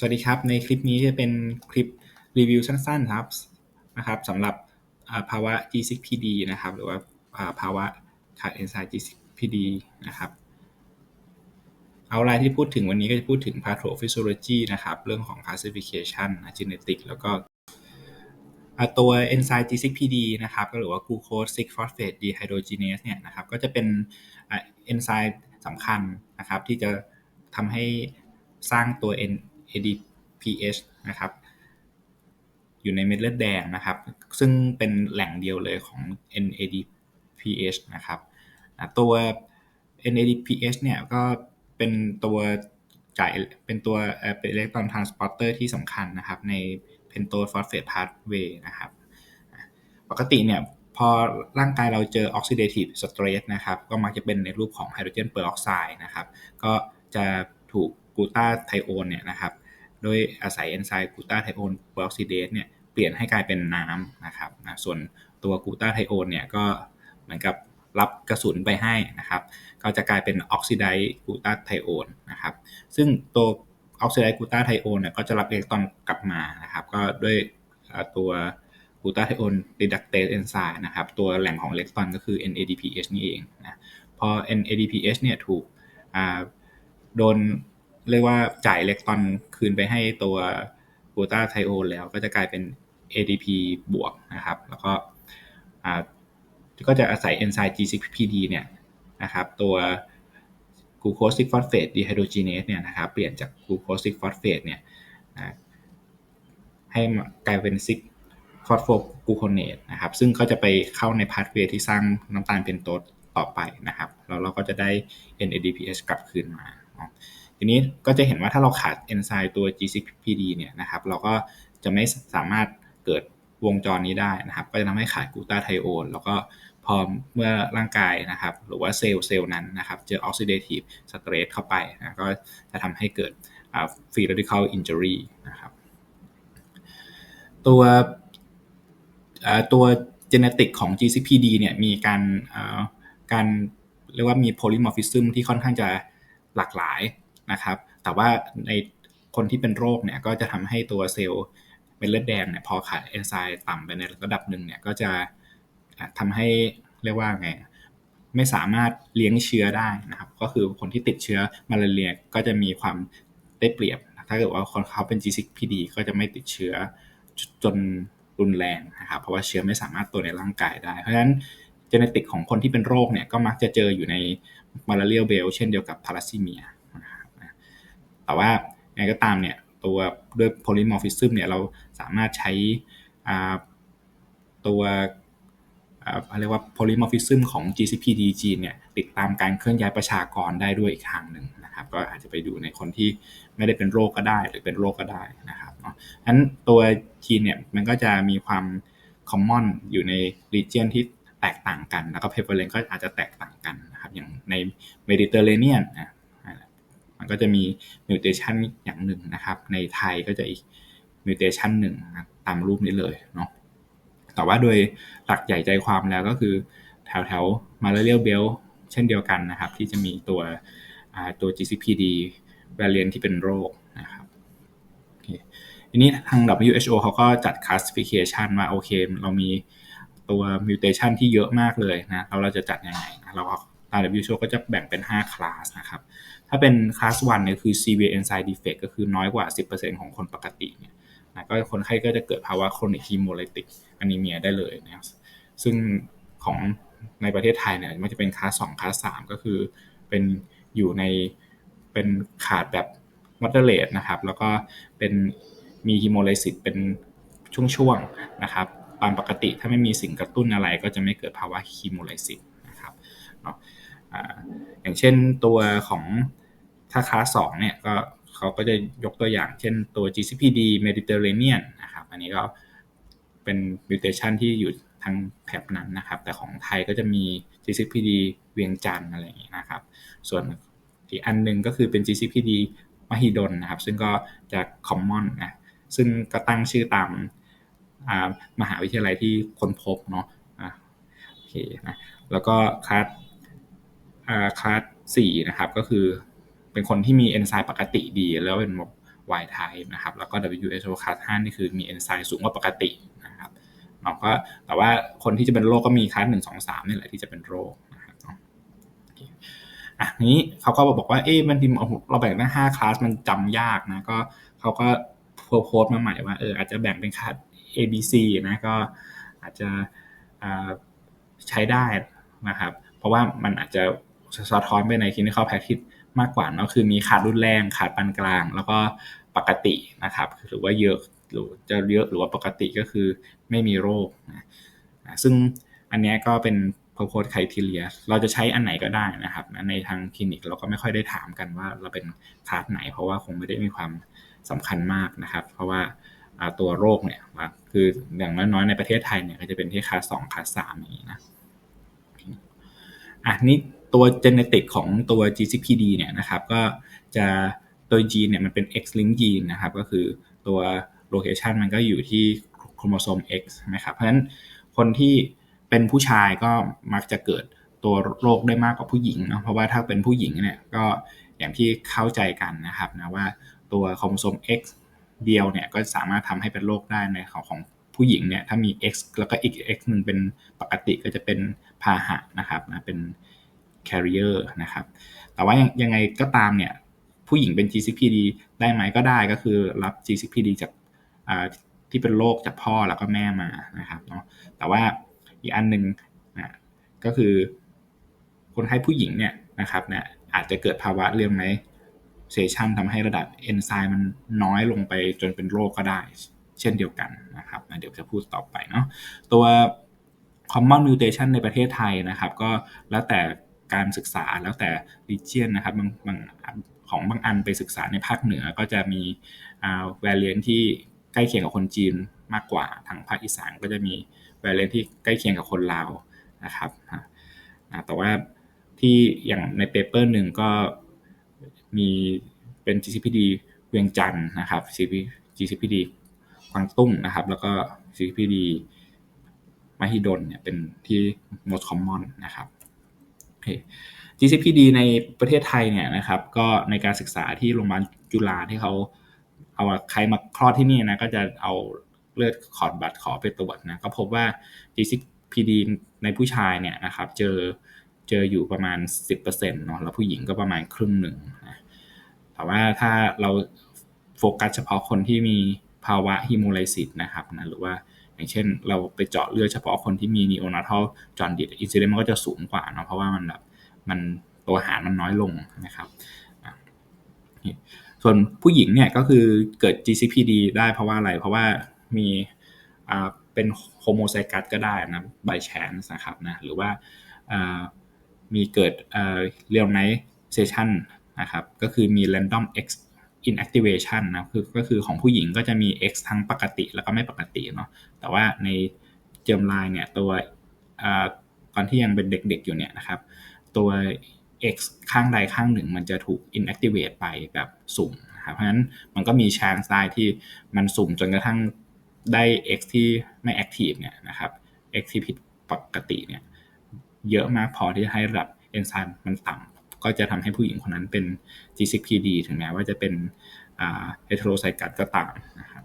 สวัสดีครับ ในคลิปนี้จะเป็นคลิปรีวิวสั้นๆครับนะครับสำหรับภาวะ G6PD นะครับ หรือว่าภาวะขาดเอนไซม์ G6PD นะครับเอารายที่พูดถึงวันนี้ก็จะพูดถึง pathophysiology นะครับ เรื่องของ classification genetic แล้วก็ตัวเอนไซม์ G6PD นะครับก็หรือว่า glucose 6 phosphate dehydrogenase เนี่ยนะครับ ก็จะเป็นเอนไซม์สำคัญนะครับ ที่จะทำให้สร้างตัว NADPH น ADPH นะครับ อยู่ในเม็ดเลือดแดงนะครับ ซึ่งเป็นแหล่งเดียวเลยของ NADPH นะครับตัว NADPH เนี่ยก็เป็นตัวจ่ายเป็นตัวเป็นอิเล็กตรอนทรานสปอร์เตอร์ที่สำคัญนะครับในเพนโตฟอสเฟตพาสเวย์นะครับปกติเนี่ยพอร่างกายเราเจอออกซิเดทีฟสเตรสนะครับ ก็มักจะเป็นในรูปของไฮโดรเจนเปอร์ออกไซด์นะครับ ก็จะถูก กูตาไทโอนเนี่ยนะครับ โดยอาศัยเอนไซม์กูตาไทโอนเปอร์ออกซิเดสเนี่ยเปลี่ยนให้กลายเป็นน้ำนะครับนะส่วนตัวกูตาไทโอนเนี่ยก็เหมือนกับรับกระสุนไปให้นะครับ ก็จะกลายเป็นออกซิไดกูตาไทโอนนะครับ ซึ่งตัวออกซิไดกูตาไทโอนเนี่ยก็จะรับอิเล็กตรอนกลับมานะครับ ก็ด้วยตัวกูตาไทโอนรีดักเตสเอนไซม์นะครับ ตัวแหล่งของอิเล็กตรอนก็คือ NADPH นี่เองนะ พอ NADPH เนี่ยถูกโดน เรียกว่าจ่ายอิเล็กตรอนคืนไปให้ตัวกูตาไทโอแล้วก็จะกลายเป็น ADP บวกนะครับ แล้วก็ก็จะอาศัยเอนไซม์ G6PD เนี่ยนะครับ ตัวกูโคสิกฟอสเฟตดีไฮโดรจีเนสเนี่ยนะครับ เปลี่ยนจากกูโคสิกฟอสเฟตเนี่ยให้กลายเป็นซิกฟอสโฟกูโคเนตนะครับ ซึ่งก็จะไปเข้าในพาสเวย์ที่สร้างน้ำตาลเป็นโตสต่อไปนะครับ แล้วเราก็จะได้ NADPH กลับคืนมา ทีนี้ก็จะเห็นว่าถ้าเราขาดเอนไซม์ตัว G6PD เนี่ยนะครับเราก็จะไม่สามารถเกิดวงจรนี้ได้นะครับ ก็จะทำให้ขาดกูตาไทโอนแล้วก็พอเมื่อร่างกายนะครับ หรือว่าเซลล์เซลล์นั้นนะครับ เจอออกซิเดทีฟสเตรสเข้าไปนะก็จะทำให้เกิดฟรีเรดิคอลอินเจอรี่นะครับ ตัวตัวเจเนติกของ GCPD เนี่ยมีการการเรียกว่ามีโพลิมอร์ฟิซึมที่ค่อนข้างจะ หลากหลายนะครับ แต่ว่าในคนที่เป็นโรคเนี่ยก็จะทำให้ตัวเซลล์เม็ดเลือดแดงเนี่ยพอขาดเอนไซม์ต่ำไปในระดับหนึ่งเนี่ยก็จะทำให้เรียกว่าไงไม่สามารถเลี้ยงเชื้อได้นะครับ ก็คือคนที่ติดเชื้อมาลาเรียก็จะมีความได้เปรียบ ถ้าเกิดว่าคนเขาเป็น G6PD ก็จะไม่ติดเชื้อจนรุนแรงนะครับเพราะว่าเชื้อไม่สามารถตัวในร่างกายได้ เพราะฉะนั้นเจเนติกของคนที่เป็นโรคเนี่ยก็มักจะเจออยู่ใน มาลาเรียเบลเช่นเดียวกับพาราซิเมียแต่ว่าไงก็ตามเนี่ยตัวด้วยโพลิมอร์ฟิซึมเนี่ยเราสามารถใช้ตัวเรียกว่าโพลิมอร์ฟิซึมของ GCPD จีนเนี่ยติดตามการเคลื่อนย้ายประชากรได้ด้วยอีกทางหนึ่งนะครับ ก็อาจจะไปดูในคนที่ไม่ได้เป็นโรคก็ได้หรือเป็นโรคก็ได้นะครับเนาะนั้นตัวจีนเนี่ยมันก็จะมีความคอมมอนอยู่ในรีเจียนที่ แตกต่างกัน แล้วก็เพเปอร์เลนก็อาจจะแตกต่างกันนะครับ อย่างในเมดิเตอร์เรเนียนนะมันก็จะมีมิวเทชันอย่างหนึ่งนะครับ ในไทยก็จะอีกมิวเทชันหนึ่งตามรูปนี้เลยเนาะแต่ว่าโดยหลักใหญ่ใจความแล้วก็คือแถวแถวมาเลเรียลเบลเช่นเดียวกันนะครับ ที่จะมีตัวตัว GCPD variant ที่เป็นโรคนะครับทีนี้ทาง WHO เขาก็จัด classification ว่าโอเค เรามี ตัว mutation ที่เยอะมากเลยนะเราเราจะจัดยังไงเราตาม WHO ก็จะแบ่งเป็น 5 คลาสนะครับ ถ้าเป็นคลาส1เนี่ยคือ severe enzyme defect ก็คือน้อยกว่า 10%ของคนปกติเนี่ยนะก็คนไข้ก็จะเกิดภาวะ chronic hemolytic anemia ได้เลยนะครับซึ่งของในประเทศไทยเนี่ยมันจะเป็นคลาส2คลาส3ก็คือเป็นอยู่ในเป็นขาดแบบ moderate นะครับ แล้วก็เป็นมีฮีโมไลซิสเป็นช่วงๆนะครับ ตามปกติ ถ้าไม่มีสิ่งกระตุ้นอะไรก็จะไม่เกิดภาวะฮีโมไลซิสนะครับเนาะอย่างเช่นตัวของถ้าคลาสสองเนี่ยก็เขาก็จะยกตัวอย่างเช่นตัว GCPD Mediterranean นะครับ อันนี้ก็เป็นมิวเทชันที่อยู่ทางแถบนั้นนะครับ แต่ของไทยก็จะมี GCPD เวียงจันทร์อะไรอย่างนี้นะครับ ส่วนอีกอันนึงก็คือเป็น GCPD มหิดลนะครับ ซึ่งก็จะคอมมอนนะซึ่งก็ตั้งชื่อตาม มหาวิทยาลัยที่ค้นพบเนาะโอเคนะแล้วก็คลาสคลาสสี่นะครับก็คือเป็นคนที่มีเอนไซม์ปกติดี แล้วเป็น wild type นะครับแล้วก็ WHO class 5นี่คือมีเอนไซม์สูงกว่าปกตินะครับเราก็แต่ว่าคนที่จะเป็นโรคก็มีคลาสหนึ่งสองสามนี่แหละที่จะเป็นโรคนะครับอะนี้เขาก็บอกว่าเอ๊ะมันดิมเราแบ่งได้ห้าคลาสมันจำยากนะก็เขาก็โพสต์มาใหม่ว่าเอออาจจะแบ่งเป็นคลาส A B C นะก็อาจจะใช้ได้นะครับ เพราะว่ามันอาจจะสะท้อนไปใน clinical practice มากกว่าเนาะคือมีขาดรุนแรงขาดปานกลาง แล้วก็ปกตินะครับหรือว่าเยอะหรือจะเยอะหรือว่าปกติก็คือไม่มีโรคนะซึ่งอันนี้ก็เป็น purpose criteria เราจะใช้อันไหนก็ได้นะครับ ในทางคลินิกเราก็ไม่ค่อยได้ถามกันว่าเราเป็นคลาสไหน เพราะว่าคงไม่ได้มีความสำคัญมากนะครับ เพราะว่า ตัวโรคเนี่ยคืออย่างน้อยๆในประเทศไทยเนี่ยก็จะเป็นที่คลาสสองคลาสสามอย่างนี้นะอะนี่ตัวเจเนติกของตัว GCPD เนี่ยนะครับก็จะตัวจีนเนี่ยมันเป็น X-link ยีนนะครับก็คือตัวโลเคชันมันก็อยู่ที่โครโมโซม X นะครับเพราะฉะนั้นคนที่เป็นผู้ชายก็มักจะเกิดตัวโรคได้มากกว่าผู้หญิงนะเพราะว่าถ้าเป็นผู้หญิงเนี่ยก็อย่างที่เข้าใจกันนะครับนะว่าตัวโครโมโซม X เดียวเนี่ยก็สามารถทำให้เป็นโรคได้ในของของผู้หญิงเนี่ยถ้ามี X แล้วก็อีก X หนึ่งเป็นปกติก็จะเป็นพาหะนะครับนะเป็น carrier นะครับ แต่ว่ายังไงก็ตามเนี่ยผู้หญิงเป็น GCPD ได้ไหมก็ได้ก็คือรับ GCPD จากที่เป็นโรคจากพ่อแล้วก็แม่มานะครับเนาะแต่ว่าอีกอันหนึ่งนะก็คือคนไข้ผู้หญิงเนี่ยนะครับเนี่ยอาจจะเกิดภาวะเรื่องไหม เซชันทำให้ระดับเอนไซม์มันน้อยลงไปจนเป็นโรคก็ได้ เช่นเดียวกันนะครับเดี๋ยวจะพูดต่อไปเนาะตัว common mutation ในประเทศไทยนะครับ ก็แล้วแต่การศึกษาแล้วแต่ region นะครับบางบางของบางอันไปศึกษาในภาคเหนือก็จะมี variant ที่ใกล้เคียงกับคนจีนมากกว่าทางภาคอีสานก็จะมี variant ที่ใกล้เคียงกับคนลาวนะครับแต่ว่าที่อย่างในเปเปอร์หนึ่งก็ มีเป็น GCPD เวียงจันทร์นะครับ GCPD กวางตุ้งนะครับ แล้วก็ GCPD มหิดลเนี่ยเป็นที่ most common นะครับโอเค GCPD ในประเทศไทยเนี่ยนะครับก็ในการศึกษาที่โรงพยาบาลจุฬาที่เขาเอาใครมาคลอดที่นี่นะก็จะเอาเลือดขอดบัตรขอไปตรวจนะก็พบว่า GCPD ในผู้ชายเนี่ยนะครับเจอ เจออยู่ประมาณ 10%เนาะแล้วผู้หญิงก็ประมาณครึ่งหนึ่งนะแต่ว่าถ้าเราโฟกัสเฉพาะคนที่มีภาวะฮิโมไลซิสนะครับนะหรือว่าอย่างเช่น เราไปเจาะเลือดเฉพาะคนที่มีนีโอนาทัลจอนดิตอินซิเดนต์มันก็จะสูงกว่าเนาะเพราะว่ามันแบบมันตัวหารมันน้อยลงนะครับส่วนผู้หญิงเนี่ยก็คือเกิด GCPD ได้เพราะว่าอะไร เพราะว่ามีเป็นโฮโมไซกัสก็ได้นะ by chance นะครับนะหรือว่า มีเกิดเรียลไนเซชันนะครับ ก็คือมี random X inactivation นะคือก็คือของผู้หญิงก็จะมี X ทั้งปกติแล้วก็ไม่ปกติเนาะแต่ว่าในเจอมไลน์เนี่ยตัวตอนที่ยังเป็นเด็กๆอยู่เนี่ยนะครับตัว x ข้างใดข้างหนึ่งมันจะถูก inactivate ไปแบบสุ่มนะครับเพราะฉะนั้นมันก็มี chance ได้ที่มันสุ่มจนกระทั่งได้ x ที่ไม่ active เนี่ยนะครับ x ที่ผิดปกติเนี่ย เยอะมากพอที่จะให้ระดับเอนไซม์มันต่ำก็จะทำให้ผู้หญิงคนนั้นเป็น G6PD ถึงแม้ว่าจะเป็นเฮตโรไซกัสก็ตามนะครับ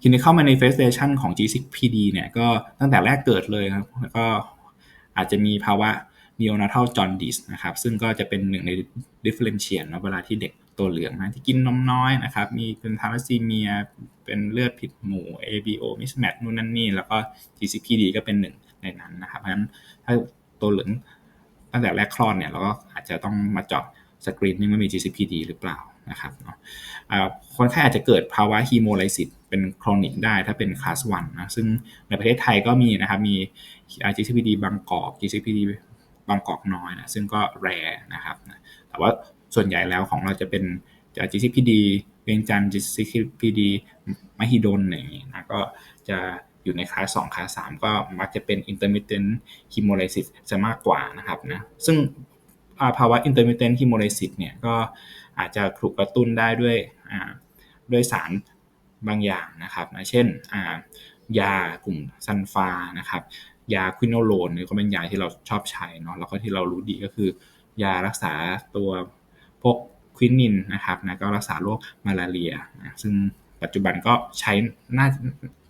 ทีนี้เข้ามาใน manifestation ของ G6PD เนี่ยก็ตั้งแต่แรกเกิดเลยครับแล้วก็อาจจะมีภาวะ neonatal jaundice นะครับ ซึ่งก็จะเป็นหนึ่งใน differentiate นะเวลาที่เด็กตัวเหลืองนะที่กินนมน้อยนะครับ มีเป็นทาร์ซีเมีย เป็นเลือดผิดหมู่ ABO mismatch นู่นนั่นนี่ แล้วก็ GCPD ก็เป็นหนึ่ง ในนั้นนะครับเพราะฉะนั้นถ้าตัวเหลืองตั้งแต่แรกคลอดเนี่ยเราก็อาจจะต้องมาเจาะสกรีนนี่ว่ามี GCPD หรือเปล่านะครับเนาะคนไข้อาจจะเกิดภาวะฮีโมไลซิสเป็นครนิกได้ถ้าเป็นคลาสวันนะซึ่งในประเทศไทยก็มีนะครับมี GCPD บางกอก GCPD บางกอกน้อยนะซึ่งก็แรนะครับแต่ว่าส่วนใหญ่แล้วของเราจะเป็นจะ GCPD เวียงจันทร์ GCPD มหิดลอย่างนี้นะก็จะ อยู่ในคลาส2คลาส3ก็มักจะเป็น intermittent hemolysis จะมากกว่านะครับนะซึ่งภาวะ intermittent hemolysis เนี่ยก็อาจจะถูกกระตุ้นได้ด้วยด้วยสารบางอย่างนะครับนะเช่นยากลุ่มซันฟานะครับยาควินโนโลนนี่ก็เป็นยาที่เราชอบใช้เนาะแล้วก็ที่เรารู้ดีก็คือยารักษาตัวพวกควินินนะครับนะก็รักษาโรคมาลาเรียนะซึ่งปัจจุบันก็ใช้น่า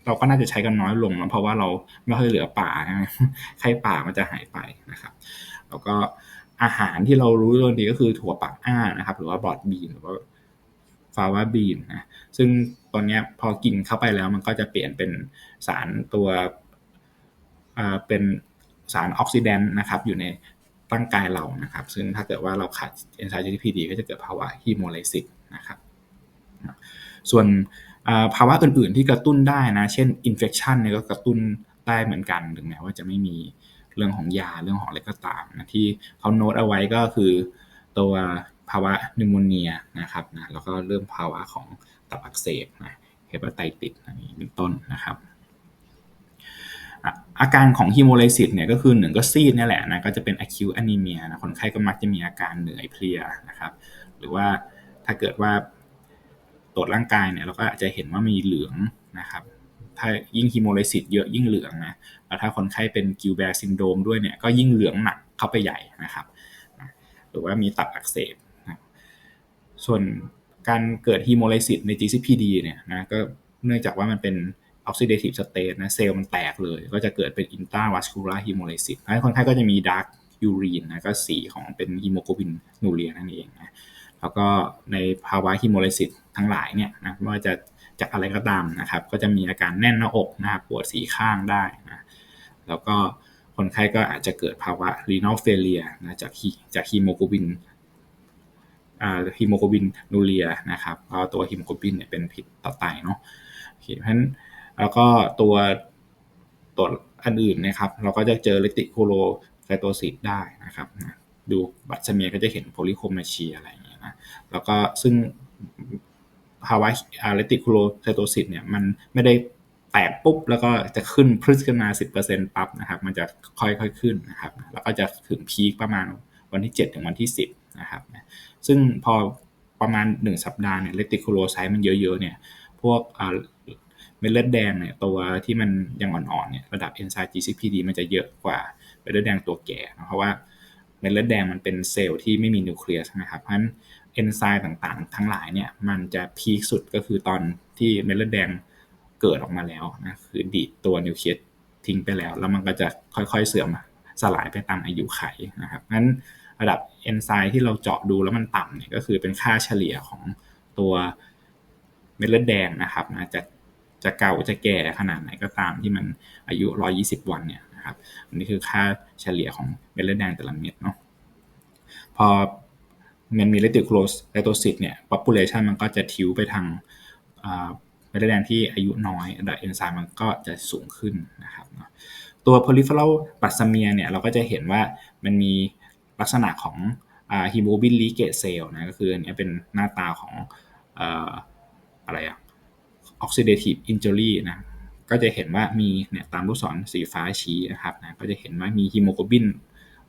เราก็น่าจะใช้กันน้อยลงนะเพราะว่าเราไม่ค่อยเหลือป่าไข้ป่ามันจะหายไปนะครับ แล้วก็อาหารที่เรารู้ตัวดีก็คือถั่วปักอ้านะครับ หรือว่าบอดบีนหรือว่าฟาวาบีนนะซึ่งตอนนี้พอกินเข้าไปแล้วมันก็จะเปลี่ยนเป็นสารตัวเป็นสารออกซิแดนต์นะครับอยู่ในร่างกายเรานะครับ ซึ่งถ้าเกิดว่าเราขาดเอนไซม์ GTPD ก็จะเกิดภาวะฮีโมไลซิสนะครับ ส่วน ภาวะอื่นๆที่กระตุ้นได้นะ เช่นอินเฟคชันเนี่ยก็กระตุ้นได้เหมือนกันถึงแม้ว่าจะไม่มีเรื่องของยาเรื่องของอะไรก็ตามนะที่เขาโน้ตเอาไว้ก็คือ ตัวภาวะนิโมเนียนะครับนะแล้วก็เริ่มภาวะของตับอักเสบนะเฮปาไตติสอันนี้เป็นต้นนะครับ อาการของฮีโมไลซิสเนี่ยก็คือหนึ่งก็ซีดนี่แหละนะก็จะเป็นอะคิวอนีเมียนะคนไข้ก็มักจะมีอาการเหนื่อยเพลียนะครับ หรือว่าถ้าเกิดว่า ตรวจร่างกายเนี่ยเราก็อาจจะเห็นว่ามีเหลืองนะครับ ถ้ายิ่งฮีโมไลซิสเยอะยิ่งเหลืองนะแล้วถ้าคนไข้เป็นกิลแบร์ซินโดมด้วยเนี่ยก็ยิ่งเหลืองหนักเข้าไปใหญ่นะครับ หรือว่ามีตับอักเสบนะส่วนการเกิดฮีโมไลซิสใน GCPD เนี่ยนะก็เนื่องจากว่ามันเป็นออกซิเดทีฟสเตทนะเซลล์มันแตกเลย ก็จะเกิดเป็นอินตาวัสคูลาร์ฮีโมไลซิสให้วคนไข้ก็จะมีดาร์กยูรีนนะก็สีของเป็นฮีโมโกลบินนูเรียนั่นเองนะแล้วก็ในภาวะฮีโมไลซิส ทั้งหลายเนี่ยนะไม่ว่าจะจากอะไรก็ตามนะครับ ก็จะมีอาการแน่นหน้าอกนะครับปวดสีข้างได้นะแล้วก็คนไข้ก็อาจจะเกิดภาวะรีนอลเฟเลียนะจากจากฮีโมโกลบินอ่าฮีโมโกลบินนูเรียนะครับเพราะตัวฮีโมโกลบินเนี่ยเป็นผิดต่อไตเนาะเพราะฉะนั้นแล้วก็ตัวตัวอันอื่นนะครับ เราก็จะเจอเลติโคโลไซโตซิสได้นะครับ ดูบัตรเมียก็จะเห็นโพลิโคมาเชียอะไรอย่างเงี้ยนะแล้วก็ซึ่ง ภาวะอะลิติโคโลไซโตซิสเนี่ยมันไม่ได้แตกปุ๊บแล้วก็จะขึ้นพึ่ขึ้นมา10%ปั๊บนะครับ มันจะค่อยๆขึ้นนะครับ แล้วก็จะถึงพีคประมาณวันที่ 7 ถึงวันที่ 10 นะครับ ซึ่งพอประมาณ 1 สัปดาห์เนี่ยเลติโคโลไซต์มันเยอะๆเนี่ย พวกเม็ดเลือดแดงเนี่ยตัวที่มันยังอ่อนๆเนี่ยระดับเอนไซม์ GCPD มันจะเยอะกว่าเม็ดเลือดแดงตัวแก่ เพราะว่าเม็ดเลือดแดงมันเป็นเซลล์ที่ไม่มีนิวเคลียสนะครับเพราะฉะนั้น อนไซม์ต่างๆ ทั้งหลายเนี่ยมันจะพีคสุดก็คือตอนที่เม็ดเลือดแดงเกิดออกมาแล้วนะคือดีดตัวนิวเคลียสทิ้งไปแล้ว แล้วมันก็จะค่อยๆเสื่อมสลายไปตามอายุไขนะครับงั้นระดับเอนไซม์ที่เราเจาะดูแล้วมันต่ำเนี่ยก็คือเป็นค่าเฉลี่ยของตัวเม็ดเลือดแดงนะครับนะจะจะเก่าจะแก่ขนาดไหนก็ตามที่มันอายุ 120 วันเนี่ยนะครับอันนี้คือค่าเฉลี่ยของเม็ดเลือดแดงแต่ละเม็ดเนาะพอ มันมีเลติโคลสไลโตซิตเนี่ย population มันก็จะทิวไปทางเม็ดเลือดแดงที่อายุน้อยระดับเอนไซม์มันก็จะสูงขึ้นนะครับตัว peripheral b a s เมียเนี่ยเราก็จะเห็นว่ามันมีลักษณะของฮีโมบินลีเกตเซลนะก็คืออันนี้เป็นหน้าตาของอะไรอะ oxidative injury นะก็จะเห็นว่ามีเนี่ยตามลูกศรสีฟ้าชี้นะครับนะก็จะเห็นว่ามีฮีโมโกลบิน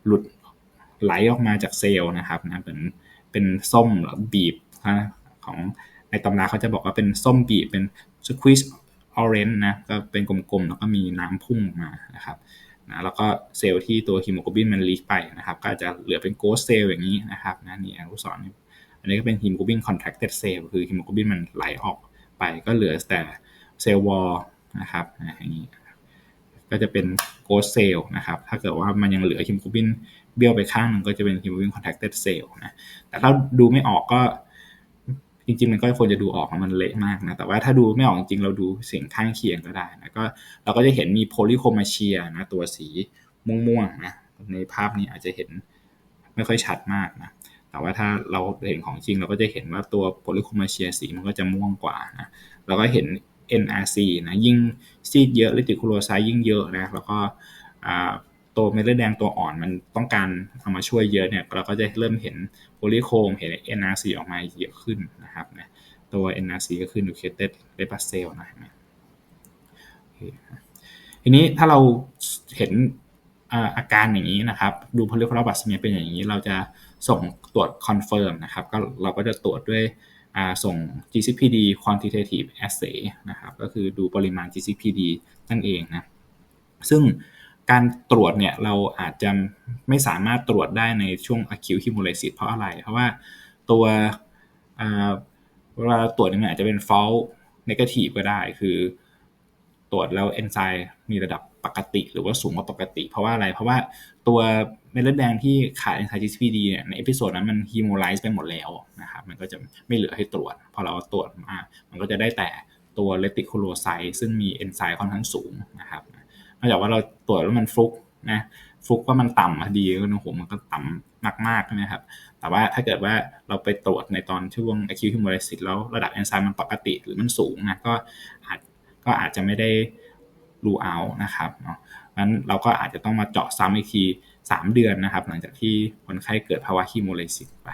หลุด ไหลออกมาจากเซลล์นะครับนะเหมือนเป็นส้มบีบนะของในตำราเขาจะบอกว่าเป็นส้มบีบเป็น squeeze orange นะก็เป็นกลมๆ แล้วก็มีน้ำพุ่งมานะครับนะแล้วก็เซลล์ที่ตัวฮีโมโกลบินมันลีกไปนะครับ ก็จะเหลือเป็นโกสเซลล์อย่างนี้นะครับนะนี่ลูกศรอันนี้ก็เป็นฮีโมโกลบินคอนแทคเต็ดเซลล์คือฮีโมโกลบินมันไหลออกไป ก็เหลือแต่เซลล์วอลนะครับอย่างนี้ ก็จะเป็นโกสเซลล์นะครับ ถ้าเกิดว่ามันยังเหลือฮิมโกลบินเบี้ยวไปข้างนึงก็จะเป็นฮิมโกลบินคอนแทคเต็ดเซลล์นะ แต่ถ้าดูไม่ออกก็ จริง ๆ มันก็ควรจะดูออกมันเละมากนะ แต่ว่าถ้าดูไม่ออกจริงเราดูสิ่งข้างเคียงก็ได้นะก็เราก็จะเห็นมีโพลิโคมาเชียนะตัวสีม่วงๆนะ ในภาพนี้อาจจะเห็นไม่ค่อยชัดมากนะแต่ว่าถ้าเราเห็นของจริงเราก็จะเห็นว่าตัวโพลิโคมาเชียสีมันก็จะม่วงกว่านะเราก็เห็น NRC นะยิ่งซีดเยอะลิติคูโลไซยิ่งเยอะนะแล้วก็ตัวเม็ดเลือดแดงตัวอ่อนมันต้องการเอามาช่วยเยอะเนี่ยเราก็จะเริ่มเห็นโพลิโคมเห็น NRC ออกมาเยอะขึ้นนะครับนะตัว NRC ก็คือ nucleated red blood cell นะทีนี้ถ้าเราเห็นอาการอย่างนี้นะครับ ดูพลิโคลบัสเมียเป็นอย่างนี้ เราจะส่งตรวจคอนเฟิร์มนะครับก็เราก็จะตรวจด้วย ส่ง GCPD quantitative assay นะครับ ก็คือดูปริมาณ GCPD นั่นเองนะ ซึ่งการตรวจเนี่ยเราอาจจะไม่สามารถตรวจได้ในช่วง acute hemolysis เพราะอะไร เพราะว่าตัวเวลาตรวจเนี่ยอาจจะเป็น false negative ก็ได้ คือตรวจแล้วเอนไซม์มีระดับปกติหรือว่าสูงกว่าปกติ เพราะว่าอะไร เพราะว่าตัว เม็ดเลือดแดงที่ขาดเอนไซม์ GCPD เนี่ยในเอพิโซดนั้นมันฮีโมไลซ์ไปหมดแล้วนะครับมันก็จะไม่เหลือให้ตรวจ พอเราตรวจมามันก็จะได้แต่ตัวเลติคูโลไซต์ซึ่งมีเอนไซม์ค่อนข้างสูงนะครับนอกจากว่าเราตรวจแล้วมันฟลุกนะฟุกว่ามันต่ำดีก็โอ้โหมันก็ต่ำมากๆใช่ไหมครับแต่ว่าถ้าเกิดว่าเราไปตรวจในตอนช่วง acute hemolysis แล้วระดับเอนไซม์มันปกติหรือมันสูงนะก็อาจก็อาจจะไม่ได้รูเอานะครับเนาะนั้นเราก็อาจจะต้องมาเจาะซ้ำอีกที 3 เดือนนะครับ หลังจากที่คนไข้เกิดภาวะฮีโมเลซิสไป